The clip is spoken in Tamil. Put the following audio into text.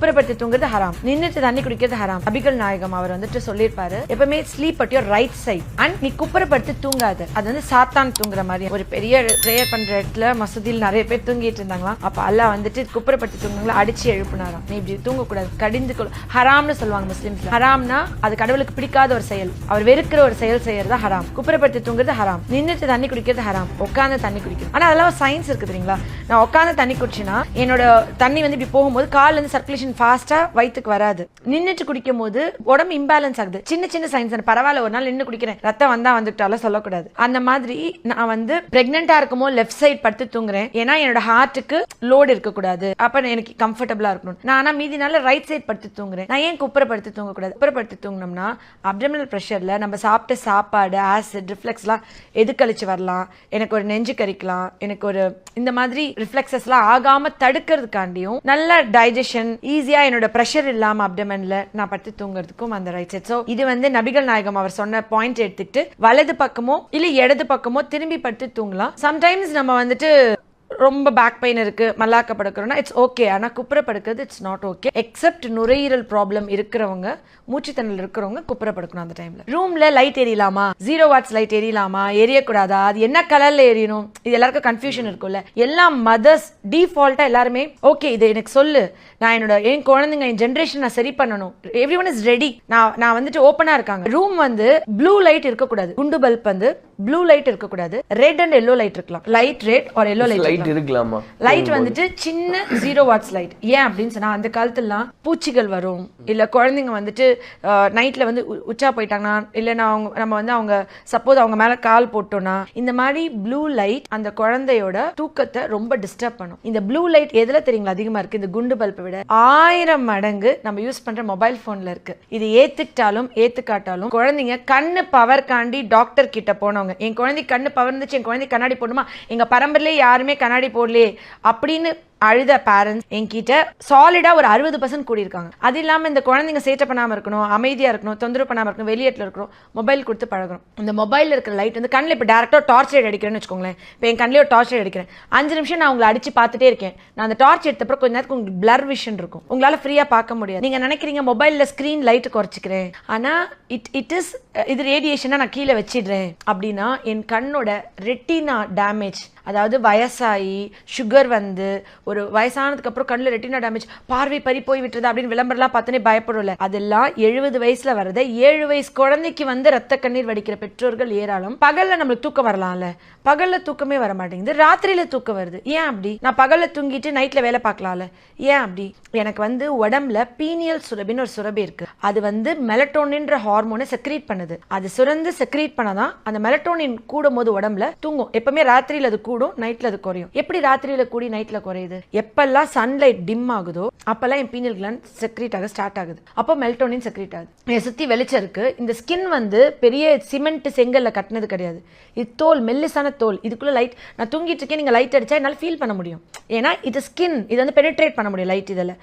குப்புறப்படுத்தி தூங்குறது ஹராம். நின்றுட்டு தண்ணி குடிக்கிறது ஹராம். அபிகல் நாயகம் அவர் வந்துட்டு சொல்லியிருப்பாரு. எப்பவுமே sleep at your right side and நீ குப்புறப்படுத்தி தூங்காது. அது வந்து சாத்தான் தூங்குற மாதிரி. ஒரு பெரிய ப்ரேயர் பண்ற இடத்துல மசூதியில் நிறைய பேர் தூங்கிட்டு இருந்தாங்களாம் அப்ப அல்லாஹ் வந்துட்டு குப்புறப்படுத்தி தூங்குங்களா அடிச்சு எழுப்புனாராம். நீ இப்படி தூங்கக்கூடாது. கடிந்து ஹராம்னு சொல்லுவாங்க முஸ்லீம்ஸ் ஹராம்னா அது கடவுளுக்கு பிடிக்காத ஒரு செயல். அவர் வெறுக்கிற ஒரு செயல் செய்யறது ஹராம். குப்புறப்படுத்தி தூங்குறது ஹராம். நின்றுட்டு தண்ணி குடிக்கிறது ஹராம். உட்காந்து தண்ணி குடிக்கிறது. ஆனா அதெல்லாம் சயின்ஸ் இருக்கு தெரியுங்களா? நான் உட்காந்து தண்ணி குடிச்சினா என்னோட தண்ணி வந்து இப்படி போகும்போது கால்ல இருந்து சர்க்குலேஷன் ஃபாஸ்டா வயிற்றுக்கு வராது. நின்றுட்டு குடிக்கும் போது உடம்பு இம்பேலன்ஸ் ஆகுது. சின்ன சின்ன சயின்ஸ் பரவாயில்ல ஒரு நாள் நின்று குடிக்கிறேன். ரத்தம் வந்தா வந்துட்டாலும் சொல்லக்கூடாது. அந்த மாதிரி நான் வந்து பிரெக்னெண்டா இருக்குமோ லெஃப்ட் சைடு படுத்து தூங்குறேன். ஏன்னா என்னோட ஹார்ட்டுக்கு லோடு இருக்கக்கூடாது. அப்ப எனக்கு கம்ஃபர்டபுளா இருக்கணும். நான் ஆனா மீதி நாள் ரைட் சைட் படுத்து தூங்குறேன். நான் ஏன் குப்புறப்படுத்தி தூங்கக்கூடாது? குப்புறப்படுத்தி தூங்கினோம்னா அப்டமினல் ப்ரெஷர்ல நம்ம சாப்பிட்ட சாப்பாடு ஆசிட் ரிஃப்ளெக்ஸ்லாம் எது கழிச்சு வரலாம்? எனக்கு ஒரு நெஞ்சு கறிக்கலாம் எனக்கு ஒரு இந்த மாதிரி ரிஃப்ளெக்ஸஸ்லாம் ஆகாம தடுக்கிறதுக்காண்டியும் நல்ல டைஜஷன் ஈஸியாக என்னோட ப்ரெஷர் இல்லாமல் அப்டமனில் நான் படுத்து தூங்குறதுக்கும் அந்த ரைட் சைட் ஸோ இது வந்து நபிகள் நாயகம் அவர் சொன்ன பாயிண்ட் எடுத்துக்கிட்டு வலது பக்கமோ இல்லை இடது பக்கமோ திரும்பி படுத்து தூங்கலாம். சம்டைம்ஸ் நம்ம வந்துட்டு ரொம்ப பேக் பெயின் இருக்கு மல்லாக்க படுக்கிறோம்னா இட்ஸ் ஓகே ஆனா குப்புற படுக்கிறது இட்ஸ் நாட் ஓகே எக்ஸப்ட் நுரையீரல் ப்ராப்ளம் இருக்கிறவங்க மூச்சுத்தண்ணல் இருக்கிறவங்க குப்புற படுக்கணும் அந்த டைம்ல ரூம்ல லைட் எரியலாமா? ஜீரோ வாட்ஸ் லைட் எரியலாமா? எரியக்கூடாதா? அது என்ன கலர்ல எரியணும்? இது எல்லாருக்கும் கன்ஃபியூஷன் இருக்கும்ல. எல்லா மதர்ஸ் டிஃபால்ட்டா எல்லாருமே ஓகே இது எனக்கு சொல்லு. நான் என்னோட என் குழந்தைங்க என் ஜென்ரேஷன் நான் சரி பண்ணணும். எவ்ரி ஒன் இஸ் ரெடி நான் நான் வந்துட்டு ஓப்பனா இருக்காங்க. ரூம் வந்து ப்ளூ லைட் இருக்கக்கூடாது. குண்டு பல்ப் வந்து ப்ளூ லைட் இருக்கக்கூடாது. ரெட் அண்ட் எல்லோ லைட் இருக்கலாம். Light red or yellow light light இருக்கலாமா லைட் வந்துட்டு சின்ன ஜீரோ வாட்ஸ் லைட் ஏன் அப்படின்னு சொன்னா அந்த காலத்துலலாம் பூச்சிகள் வரும். இல்ல குழந்தைங்க வந்துட்டு நைட்ல வந்து உச்சா போயிட்டாங்கன்னா இல்லைன்னா அவங்க நம்ம வந்து அவங்க சப்போஸ் அவங்க மேல கால் போட்டோம்னா இந்த மாதிரி ப்ளூ லைட் அந்த குழந்தையோட தூக்கத்தை ரொம்ப டிஸ்டர்ப் பண்ணும். இந்த ப்ளூ லைட் எதுல தெரியுங்களா அதிகமா இருக்கு? இந்த குண்டு பல்பை விட ஆயிரம் மடங்கு நம்ம யூஸ் பண்ற மொபைல் போன்ல இருக்கு. இது ஏத்துக்கிட்டாலும் ஏத்துக்காட்டாலும் குழந்தைங்க கண்ணு பவர் காண்டி டாக்டர் கிட்ட போனவங்க. என் குழந்தை கண்ணு பவர் இருந்துச்சு என் குழந்தை கண்ணாடி போடணுமா? எங்க பரம்பரையிலே யாருமே கண்ணாடி போடலையே அப்படின்னு அழுத பேரண்ட்ஸ் என்கிட்ட சாலிடாக ஒரு அறுபது பர்சன்ட் கூடியிருக்காங்க. அது இல்லாமல் இந்த குழந்தைங்க சேட்டை பண்ணாமல் இருக்கணும் அமைதியாக இருக்கணும் தொந்தரவு பண்ணாமல் இருக்கணும் வெளியேட்டில் இருக்கணும் மொபைல் கொடுத்து பழகணும். இந்த மொபைலில் இருக்கிற லைட் வந்து கண்ணில் இப்போ டேரெக்டாக டார்ச் லைட் அடிக்கிறேன்னு வச்சுக்கோங்களேன். இப்போ என் கண்ணிலே ஒரு டார்ச் லைட் அடிக்கிறேன். அஞ்சு நிமிஷம் நான் உங்களை அடிச்சு பார்த்துட்டே இருக்கேன். நான் அந்த டார்ச் எடுத்தப்பறம் கொஞ்ச நேரத்துக்கு உங்களுக்கு பிளர் விஷன் இருக்கும். உங்களால் ஃப்ரீயாக பார்க்க முடியாது. நீங்கள் நினைக்கிறீங்க மொபைலில் ஸ்க்ரீன் லைட் குறைச்சிக்கிறேன். ஆனால் இட் இட் இஸ் இது ரேடியேஷனாக நான் கீழே வச்சிடுறேன். அப்படின்னா என் கண்ணோட ரெட்டினா டேமேஜ் அதாவது வயசாகி சுகர் வந்து ஒரு வயசானதுக்கு அப்புறம் கண்ணில் ரெட்டினா டேமேஜ் பார்வை பறி போய் விட்டுறது அப்படின்னு விளம்பரம்லாம் பார்த்தோன்னே பயப்படும்ல. அதெல்லாம் எழுபது வயசுல வரத ஏழு வயசு குழந்தைக்கு வந்து ரத்த கண்ணீர் வடிக்கிற பெற்றோர்கள் ஏராளம். பகல்ல நம்மளுக்கு தூக்கம் வரலாம்ல. பகல்ல தூக்கமே வர மாட்டேங்குது. ராத்திரியில தூக்கம் வருது. ஏன் அப்படி? நான் பகல்ல தூங்கிட்டு நைட்ல வேலை பார்க்கலாம்ல. ஏன் அப்படி? எனக்கு வந்து உடம்புல பீனியல் சுரபின்னு ஒரு சுரபி இருக்கு. அது வந்து மெலட்டோனின்ற ஹார்மோனை செக்ரீட் பண்ணுது. அது சுரந்து செக்ரீட் பண்ணாதான் அந்த மெலட்டோனின் கூடும் போது உடம்புல தூங்கும். எப்பவுமே ராத்திரியில அது கூடும் நைட்ல அது குறையும். எப்படி ராத்திரியில கூடி நைட்ல குறையுது? எப்பெல்லாம் சன்லைட் டிம் ஆகுதோ அப்பெல்லாம் என் பீனல் கிளாண்ட் செக்ரீட் ஆக ஸ்டார்ட் ஆகுது. அப்போ மெல்டோனின் செக்ரீட் ஆகுது. என்னை சுற்றி வெளிச்சம் இருக்கு. இந்த ஸ்கின் வந்து பெரிய சிமெண்ட் செங்கல்ல கட்டினது கிடையாது. இது தோல் மெல்லிசான தோல். இதுக்குள்ளே லைட் நான் தூங்கிட்டு இருக்கேன் நீங்கள் லைட் அடிச்சா என்னால் ஃபீல் பண்ண முடியும். ஏன்னா இது ஸ்கின் இது வந்து பெனிட்ரேட் பண்ண முடியும் லைட் இதில்.